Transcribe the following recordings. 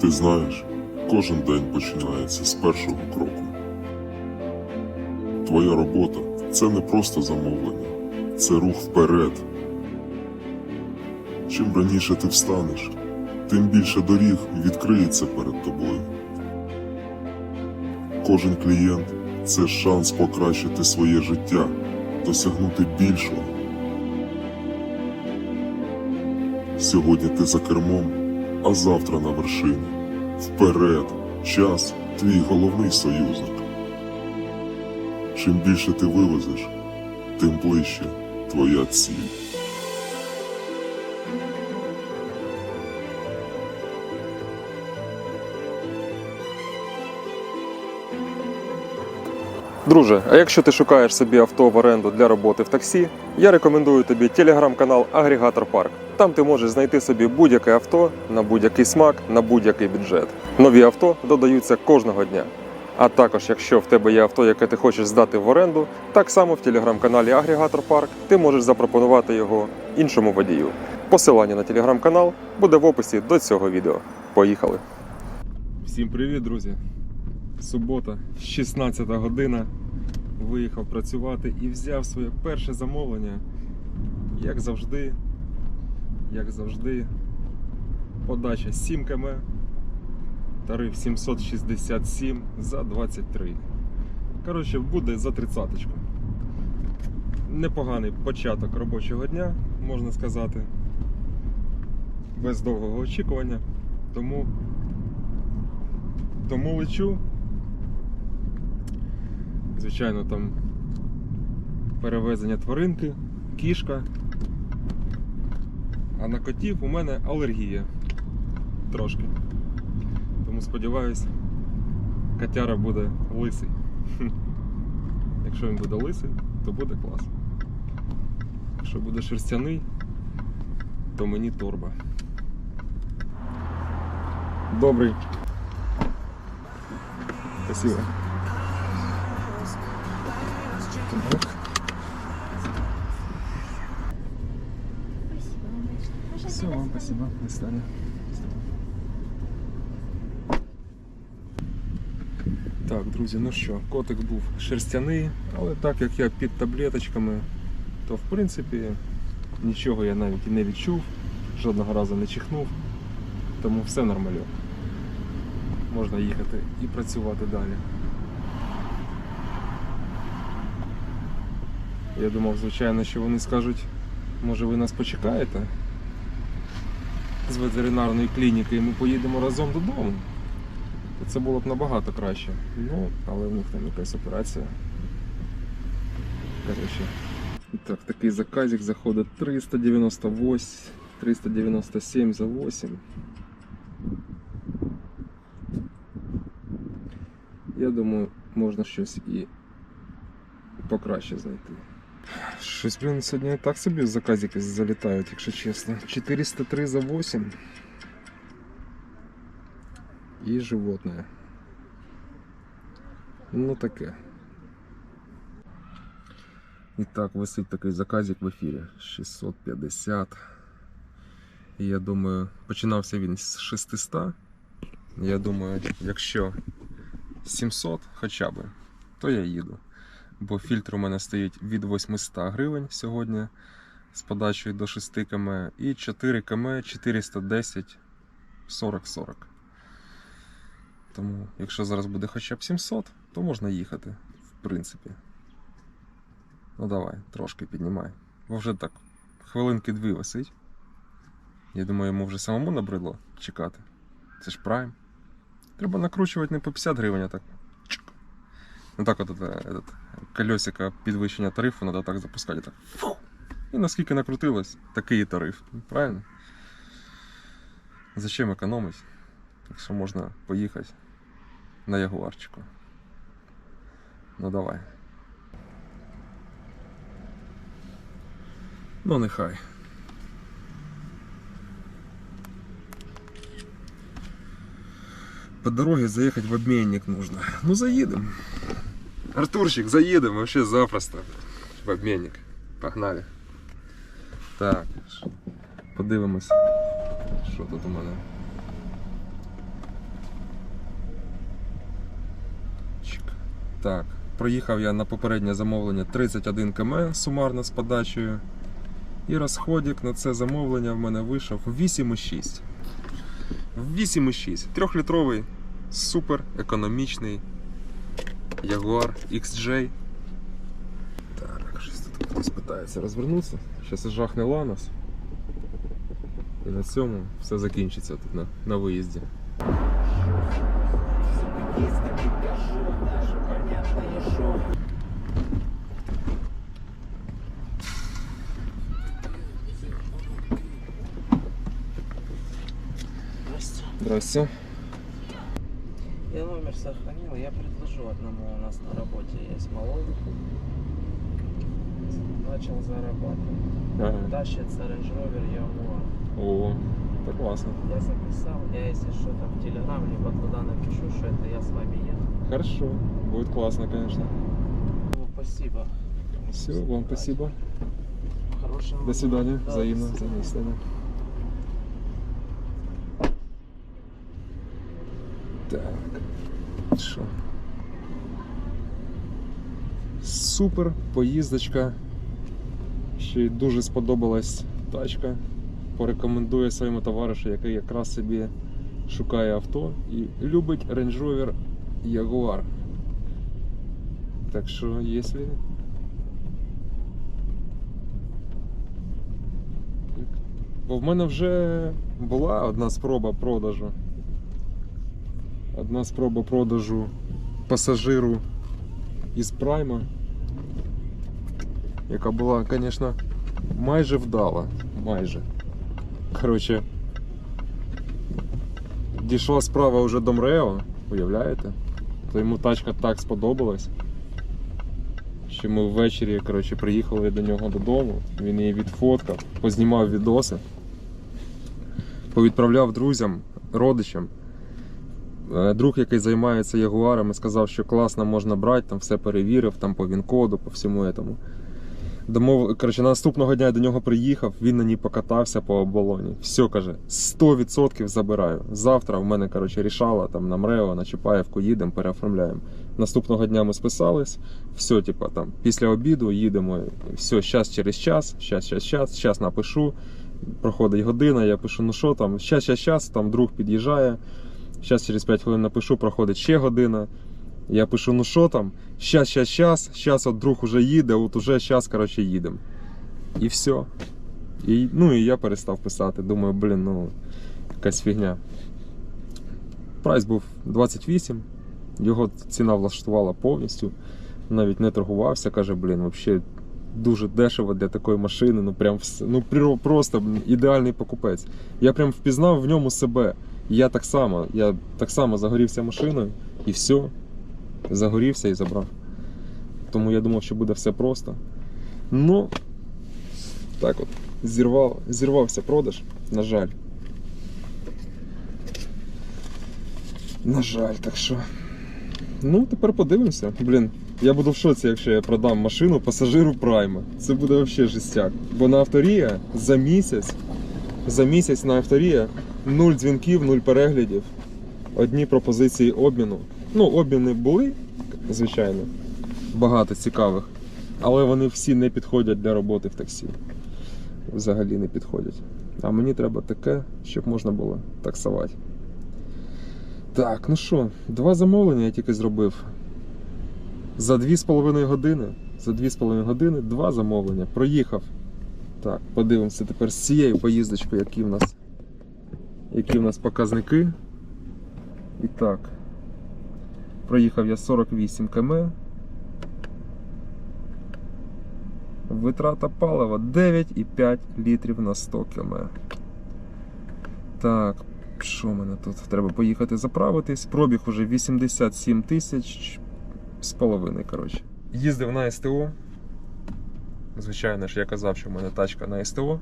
Ти знаєш, кожен день починається з першого кроку. Твоя робота це не просто замовлення, це рух вперед. Чим раніше ти встанеш, тим більше доріг відкриється перед тобою. Кожен клієнт це шанс покращити своє життя, досягнути більшого. Сьогодні ти за кермом, а завтра на вершині. Вперед! Час твій головний союзник. Чим більше ти вивезеш, тим ближче твоя ціль. Друже, а якщо ти шукаєш собі авто в оренду для роботи в таксі, я рекомендую тобі телеграм-канал Агрегатор Парк. Там ти можеш знайти собі будь-яке авто на будь-який смак, на будь-який бюджет. Нові авто додаються кожного дня. А також, якщо в тебе є авто, яке ти хочеш здати в оренду, так само в телеграм-каналі Агрегатор Парк ти можеш запропонувати його іншому водію. Посилання на телеграм-канал буде в описі до цього відео. Поїхали! Всім привіт, друзі! Субота, 16 година. Виїхав працювати і взяв своє перше замовлення. Як завжди, як завжди, подача 7 км, тариф 767 за 23. Коротше, буде за 30. Непоганий початок робочого дня, можна сказати. Без довгого очікування. Тому, тому лечу. Звичайно, там перевезення тваринки, кішка. А на котів у мене алергія трошки. Тому сподіваюсь, котяра буде лисий. Якщо він буде лисий, то буде клас. Якщо буде шерстяний, то мені торба. Добрий. Спасибо. Спасибо вам большое. Все, вам спасибо. До свидания. Так, друзі, ну що, котик був шерстяний, але так як я під таблеточками, то в принципі нічого я навіть і не відчув, жодного разу не чихнув, тому все нормально. Можна їхати і працювати далі. Я думав, звичайно, що вони скажуть, може ви нас почекаєте з ветеринарної клініки і ми поїдемо разом додому. Це було б набагато краще. Ну, але в них там якась операція. Коротше. Так, такий заказик заходить 398, 397 за 8. Я думаю, можна щось і покраще знайти. Щось, блін, сьогодні так собі заказики залітають, якщо чесно. 403 за 8. І животне. Ну таке. І так, висить такий заказик в ефірі. 650. І я думаю, починався він з 600. Я думаю, якщо 700 хоча б, то я їду. Бо фільтр у мене стоїть від 800 гривень сьогодні з подачею до 6 км і 4 км 410 40-40. Тому, якщо зараз буде хоча б 700, то можна їхати, в принципі. Ну давай, трошки піднімай. Бо вже так, хвилинки дві висить. Я думаю, йому вже самому набридло чекати. Це ж прайм. Треба накручувати не по 50 гривень, а так. Ну так от это, этот, колесико підвищення тарифу треба так запускати. Так. І наскільки накрутилось, такий і тариф. Правильно? Зачем економить? Якщо можна поїхати на ягуарчику. Ну давай. Ну нехай. По дороге заехать в обменник нужно. Ну заедем. Артурчик, заедем вообще запросто в обменник. Погнали. Так, подивимось. Що тут у мене? Так, проїхав я на попереднє замовлення 31 км сумарно з подачею. І розходик на це замовлення в мене вийшов 8,6. 8,6. Трьохлітровий, супер економічний. Jaguar XJ. Так, щось тут хтось питається розвернутися. Зараз жахне Ланос. І на цьому все закінчиться тут на, на виїзді. Здрасте. Я сохранил, я предложу одному у нас на работе есть малой. Начал зарабатывать. Ага. Тащится Range Rover Jaguar. О, так класно. Я записал, я если что там в Телеграм, либо туда напишу, что это я с вами ехал. Хорошо. Будет классно, конечно. Ну, спасибо. Все, вам спасибо. Хорошего До свидания. Да, Взаимно. до свидания. Взаимно. Так. Що? Супер поїздочка. Ще й дуже сподобалась тачка. Порекомендую своєму товаришу, який якраз собі шукає авто і любить Range Rover Jaguar. Так що, якщо Бо в мене вже була одна спроба продажу. Одна спроба продажу пасажиру із прайма, яка була, звісно, майже вдала. Майже. Коротше, дійшла справа вже до МРЕО, уявляєте? То йому тачка так сподобалась. Що ми ввечері коротше, приїхали до нього додому, він її відфоткав, познімав відоси, повідправляв друзям, родичам. Е, Друг, який займається ягуарами, сказав, що класно можна брати, там все перевірив, там по він-коду, по всьому этому. Домов... Коротше, наступного дня я до нього приїхав, він на ній покатався по оболоні. Все каже, 100% забираю. Завтра в мене коротше, рішала там на МРЕО, на Чапаєвку їдемо, переоформляємо. Наступного дня ми списались, все, типа там, після обіду їдемо, все, щас через час, щас, щас, щас, щас напишу. Проходить година, я пишу, ну що там, щас, щас, щас, там друг під'їжджає. Щас через 5 хвилин напишу, проходить ще година. Я пишу, ну що там, щас, щас, щас, щас от друг уже їде, от уже щас, коротше, їдемо. І все. І, ну і я перестав писати. Думаю, блін, ну якась фігня. Прайс був 28, його ціна влаштувала повністю. Навіть не торгувався, каже, блін, взагалі дуже дешево для такої машини. Ну прям ну просто ідеальний покупець. Я прям впізнав в ньому себе. Я так само, я так само загорівся машиною і все. Загорівся і забрав. Тому я думав, що буде все просто. Ну, так от, зірвав, зірвався продаж, на жаль. На жаль, так що. Ну, тепер подивимося. Блін, я буду в шоці, якщо я продам машину пасажиру прайма. Це буде взагалі жестяк. Бо на авторія за місяць, за місяць на авторія нуль дзвінків, нуль переглядів, одні пропозиції обміну. Ну, обміни були, звичайно, багато цікавих, але вони всі не підходять для роботи в таксі. Взагалі не підходять. А мені треба таке, щоб можна було таксувати. Так, ну що, два замовлення я тільки зробив. За 2,5 години. За 2,5 години два замовлення. Проїхав. Так, подивимося тепер з цією поїздочкою, які в нас, які в нас показники. І так. Проїхав я 48 км. Витрата палива 9,5 літрів на 100 км. Так, що в мене тут? Треба поїхати заправитись. Пробіг уже 87 тисяч з половиною, коротше. Їздив на СТО. Звичайно ж, я казав, що в мене тачка на СТО.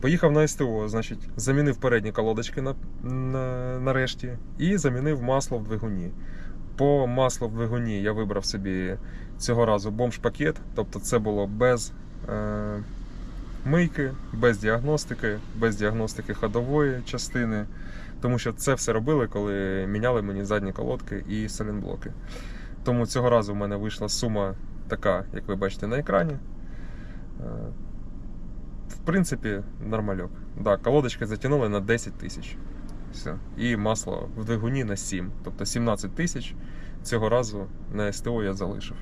Поїхав на СТО, значить, замінив передні колодочки на, на, нарешті і замінив масло в двигуні. По маслу в двигуні я вибрав собі цього разу бомж-пакет, тобто це було без е, мийки, без діагностики, без діагностики ходової частини. Тому що це все робили, коли міняли мені задні колодки і салінблоки. Тому цього разу в мене вийшла сума така, як ви бачите на екрані. В принципі, нормальок. Да, колодочки затягнули на 10 тисяч. Все. І масло в двигуні на 7. Тобто 17 тисяч цього разу на СТО я залишив.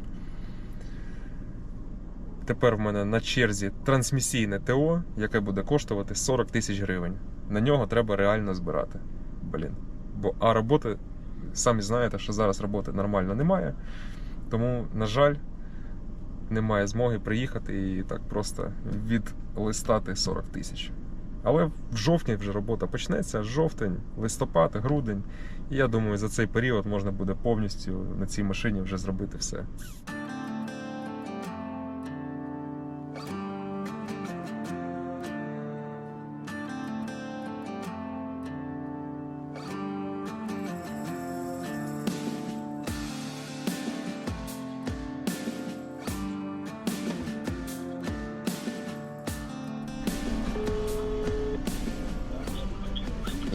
Тепер в мене на черзі трансмісійне ТО, яке буде коштувати 40 тисяч гривень. На нього треба реально збирати. Блін. Бо а роботи, самі знаєте, що зараз роботи нормально немає. Тому, на жаль, немає змоги приїхати і так просто відлистати 40 тисяч. Але в жовтні вже робота почнеться. Жовтень, листопад, грудень. І я думаю, за цей період можна буде повністю на цій машині вже зробити все.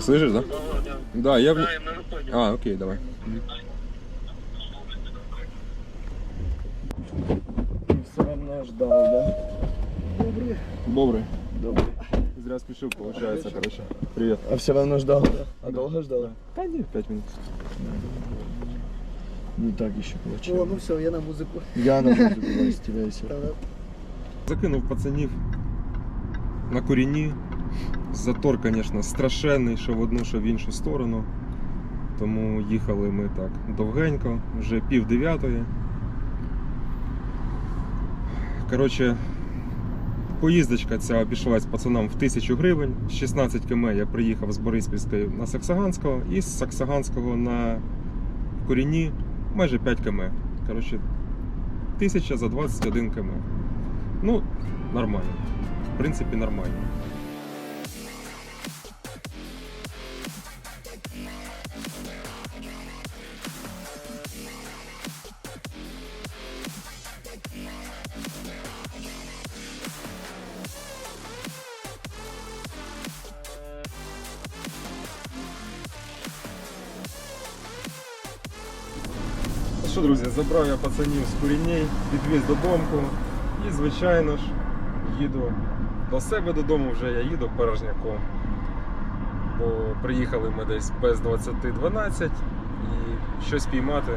Слышишь, да? Да, я... в- А, окей, давай. Все равно ждал, да? Добрый. Добрый. Зря спешил, получается, короче. Привет. А все равно ждал, да? А долго ждал? Да нет, пять минут. Не так еще О, получилось. ну все, я на музику. Я на музыку из тебя еще. Закинув пацанів на корінні. Затор, звісно, страшенний, що в одну, що в іншу сторону. Тому їхали ми так довгенько, вже пів дев'ятої. Коротше, поїздочка ця обійшлась пацанам в тисячу гривень. 16 км я приїхав з Бориспільської на Саксаганського і з Саксаганського на корінні майже 5 км. Коротше, 1000 за 21 км. Ну, нормально. В принципі, нормально. Що, друзі, забрав я пацанів з куріней, підвіз додому і, звичайно ж, їду до себе додому, вже я їду порожняком. Бо приїхали ми десь без 20.12 і щось піймати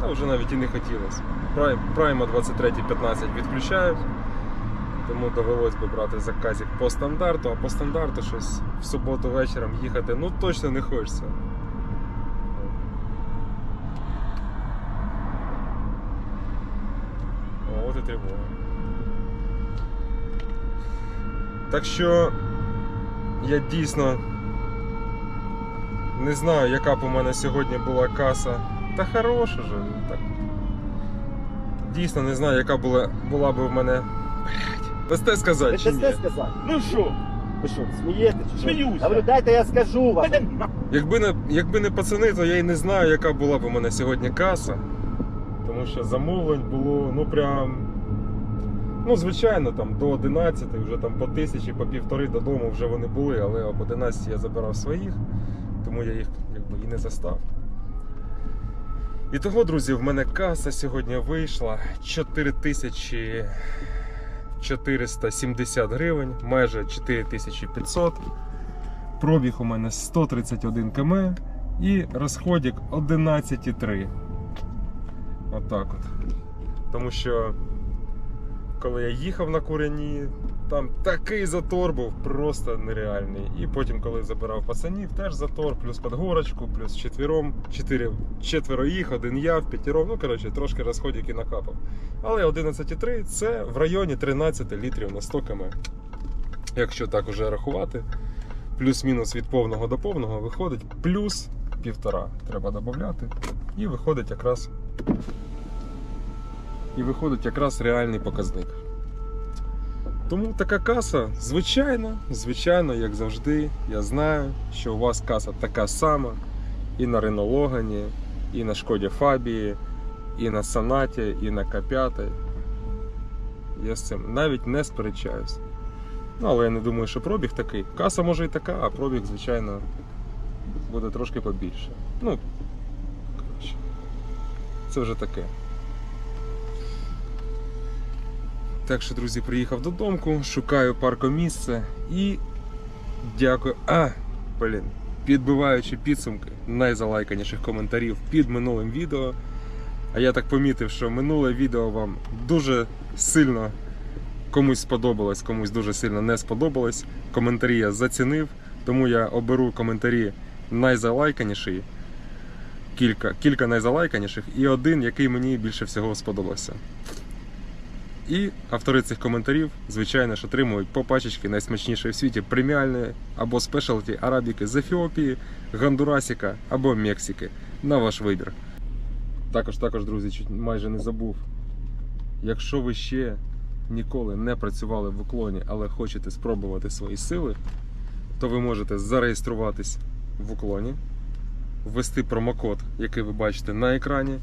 та вже навіть і не хотілося. Прайм- Прайма 23.15 відключають, тому довелось би брати заказик по стандарту, а по стандарту щось в суботу вечором їхати ну точно не хочеться. О, От тривога. Так що я дійсно не знаю, яка б у мене сьогодні була каса. Та хороша же. Так. Дійсно не знаю, яка була, була б у мене. Блять. Дасте сказати чи ні? Дасте сказати? Ну що? Ви що, смієте чи що? Сміюся. Говорю, дайте я скажу вам. Якби не, якби не пацани, то я й не знаю, яка була б у мене сьогодні каса. Тому що замовлень було, ну прям. Ну, звичайно, там до 11, вже там по тисячі, по півтори додому вже вони були, але об 11 я забирав своїх, тому я їх якби і не застав. І того, друзі, в мене каса сьогодні вийшла 4470 гривень, майже 4500. Пробіг у мене 131 км і розходик 11,3. Отак от. Тому що коли я їхав на курені, там такий затор був просто нереальний. І потім, коли забирав пацанів, теж затор, плюс під горочку, плюс четвіром, чотири, четверо їх, один я, в п'ятіром. Ну, коротше, трошки розходик і накапав. Але 11,3 це в районі 13 літрів на 100 км. Якщо так уже рахувати плюс-мінус від повного до повного виходить плюс півтора. Треба додати. І виходить якраз. І виходить якраз реальний показник. Тому така каса, звичайно, звичайно, як завжди, я знаю, що у вас каса така сама і на Logan, і на Шкоді Фабії, і на Сонаті, і на К5. Я з цим навіть не сперечаюсь. Ну, але я не думаю, що пробіг такий. Каса може і така, а пробіг, звичайно, буде трошки побільше. Ну, коротше. це вже таке. Так що, друзі, приїхав додому, шукаю паркомісце і дякую. А, блін, підбиваючи підсумки найзалайканіших коментарів під минулим відео. А я так помітив, що минуле відео вам дуже сильно комусь сподобалось, комусь дуже сильно не сподобалось. Коментарі я зацінив, тому я оберу коментарі найзалайканіші. Кілька, кілька найзалайканіших і один, який мені більше всього сподобався. І автори цих коментарів, звичайно ж, отримують по пачечки найсмачнішої в світі преміальної або спешалті арабіки з Ефіопії, Гондурасіка або Мексики. На ваш вибір. Також, також, друзі, чуть майже не забув. Якщо ви ще ніколи не працювали в уклоні, але хочете спробувати свої сили, то ви можете зареєструватись в уклоні, ввести промокод, який ви бачите на екрані,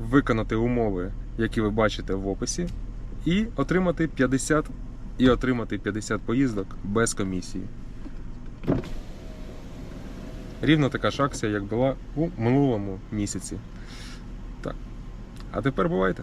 виконати умови, які ви бачите в описі, і отримати 50 і отримати 50 поїздок без комісії. Рівно така ж акція, як була у минулому місяці. Так. А тепер бувайте!